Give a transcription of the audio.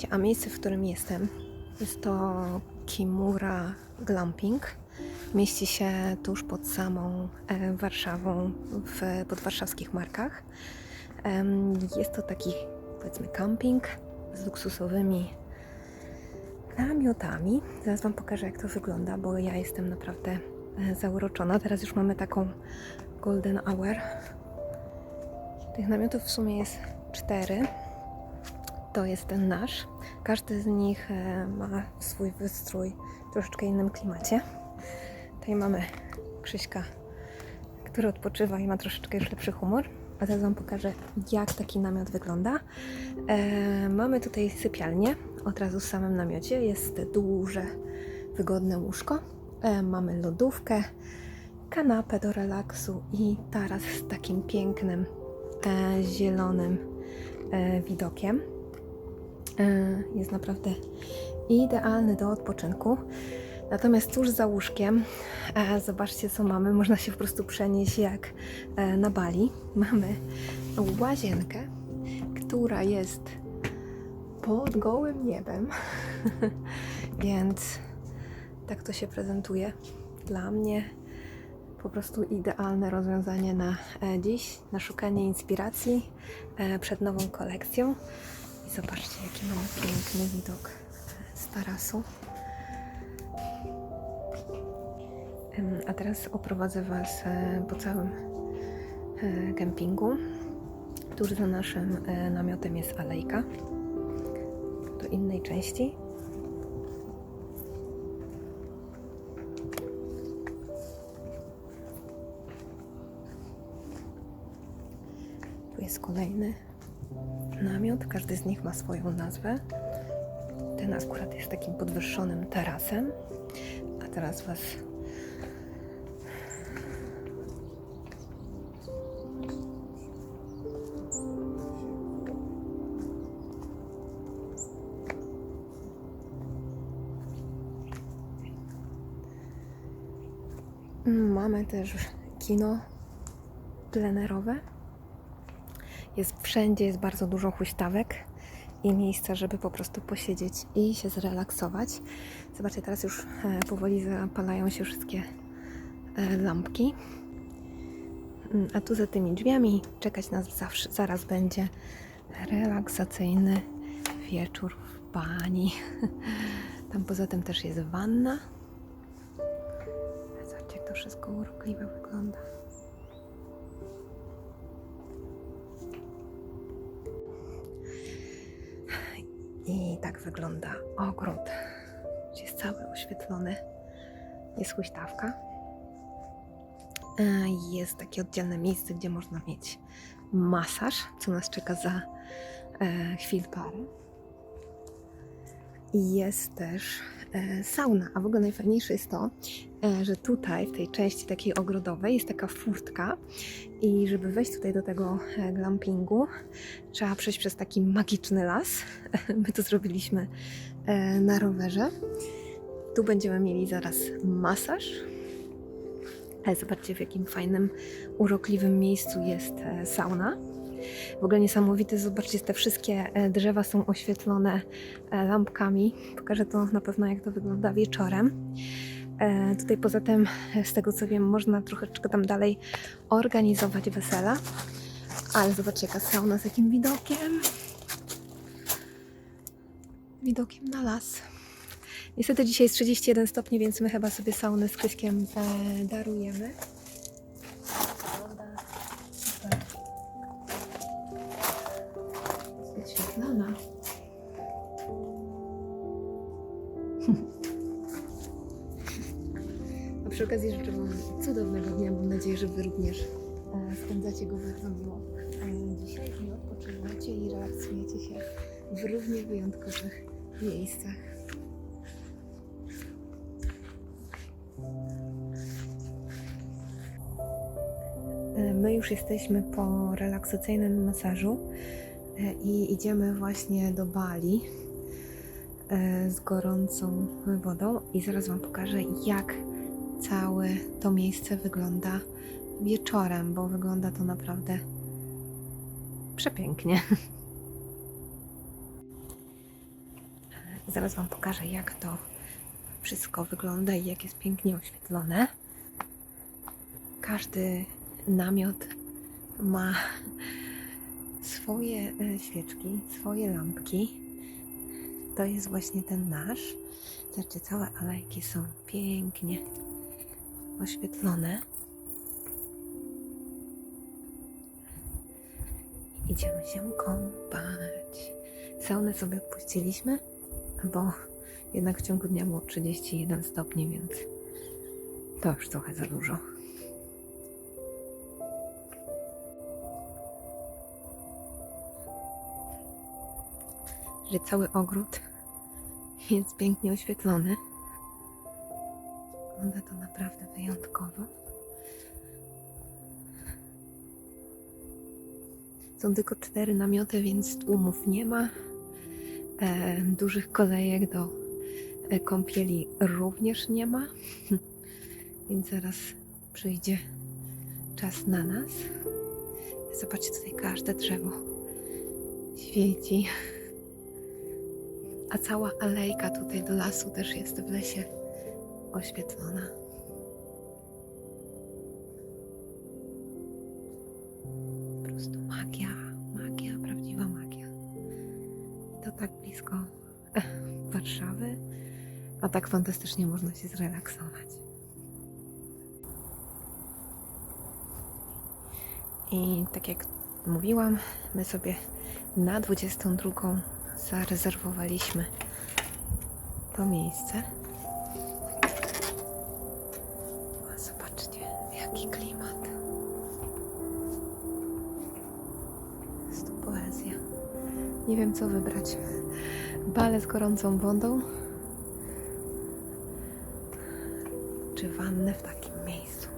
Słuchajcie, a miejsce, w którym jestem, jest to Kimura Glamping. Mieści się tuż pod samą e, Warszawą, w podwarszawskich markach. Jest to taki, powiedzmy, camping z luksusowymi namiotami. Zaraz Wam pokażę, jak to wygląda, bo ja jestem naprawdę e, zauroczona. Teraz już mamy taką golden hour. Tych namiotów w sumie jest cztery. To jest ten nasz. Każdy z nich e, ma swój wystrój w troszeczkę innym klimacie. Tutaj mamy Krzyśka, który odpoczywa i ma troszeczkę już lepszy humor. A teraz Wam pokażę, jak taki namiot wygląda. E, mamy tutaj sypialnię od razu w samym namiocie. Jest duże, wygodne łóżko. E, mamy lodówkę, kanapę do relaksu i taras z takim pięknym, e, zielonym e, widokiem. E, jest naprawdę idealny do odpoczynku. Natomiast tuż za łóżkiem, e, zobaczcie co mamy, można się po prostu przenieść jak e, na Bali. Mamy łazienkę, która jest pod gołym niebem, więc tak to się prezentuje. Dla mnie po prostu idealne rozwiązanie na dziś, na szukanie inspiracji przed nową kolekcją. Zobaczcie, jaki mamy piękny widok z tarasu. A teraz oprowadzę Was e, po całym e, kempingu. Tuż za naszym e, namiotem jest alejka do innej części. Tu jest kolejny namiot. Każdy z nich ma swoją nazwę. Ten akurat jest takim podwyższonym tarasem. A teraz Was Mamy też kino plenerowe. Jest wszędzie, jest bardzo dużo huśtawek i miejsca, żeby po prostu posiedzieć i się zrelaksować. Zobaczcie, teraz już e, powoli zapalają się wszystkie e, lampki. Mm, A tu za tymi drzwiami czekać nas zawsze, zaraz będzie relaksacyjny wieczór w bani. Tam poza tym też jest wanna. Zobaczcie, jak to wszystko urokliwe wygląda. Tak wygląda ogród. Jest cały oświetlony. Jest huśtawka. E, Jest takie oddzielne miejsce, gdzie można mieć masaż, co nas czeka za e, chwil parę. Jest też sauna. A w ogóle najfajniejsze jest to, e, że tutaj, w tej części takiej ogrodowej, jest taka furtka. I żeby wejść tutaj do tego e, glampingu, trzeba przejść przez taki magiczny las. My to zrobiliśmy e, na rowerze. Tu będziemy mieli zaraz masaż. Ale zobaczcie, w jakim fajnym, urokliwym miejscu jest e, sauna. W ogóle niesamowite, zobaczcie, te wszystkie e, drzewa są oświetlone e, lampkami. Pokażę to na pewno, jak to wygląda wieczorem. E, Tutaj poza tym, z tego co wiem, można troszeczkę tam dalej organizować wesela. Ale zobaczcie, jaka sauna z jakim widokiem. Widokiem na las. Niestety dzisiaj jest 31 stopni, więc my chyba sobie saunę z Krzyśkiem e, darujemy. A przy okazji życzę Wam cudownego dnia. Mam nadzieję, że Wy również e, spędzacie go bardzo miło dzisiaj i odpoczywacie i relaksujecie się w równie wyjątkowych miejscach. E, My już jesteśmy po relaksacyjnym masażu e, i idziemy właśnie do Bali z gorącą wodą i zaraz Wam pokażę jak całe to miejsce wygląda wieczorem, bo wygląda to naprawdę przepięknie. Zaraz Wam pokażę, jak to wszystko wygląda i jak jest pięknie oświetlone. Każdy namiot ma swoje e, świeczki, swoje lampki. To jest właśnie ten nasz. Zobaczcie, całe alejki są pięknie oświetlone. Idziemy się kąpać. Saunę sobie odpuściliśmy, bo jednak w ciągu dnia było 31 stopni, więc to już trochę za dużo. Że cały ogród jest pięknie oświetlony. Wygląda to naprawdę wyjątkowo. Są tylko cztery namioty, więc tłumów nie ma. E, dużych kolejek do e, kąpieli również nie ma. Więc zaraz przyjdzie czas na nas. Zobaczcie, tutaj każde drzewo świeci. A cała alejka tutaj do lasu też jest w lesie oświetlona. Po prostu magia, magia, prawdziwa magia. I to tak blisko Warszawy, a tak fantastycznie można się zrelaksować. I tak jak mówiłam, my sobie na 22 zarezerwowaliśmy to miejsce. O, zobaczcie, jaki klimat. Jest tu poezja. Nie wiem, co wybrać. Bale z gorącą wodą? Czy wannę w takim miejscu?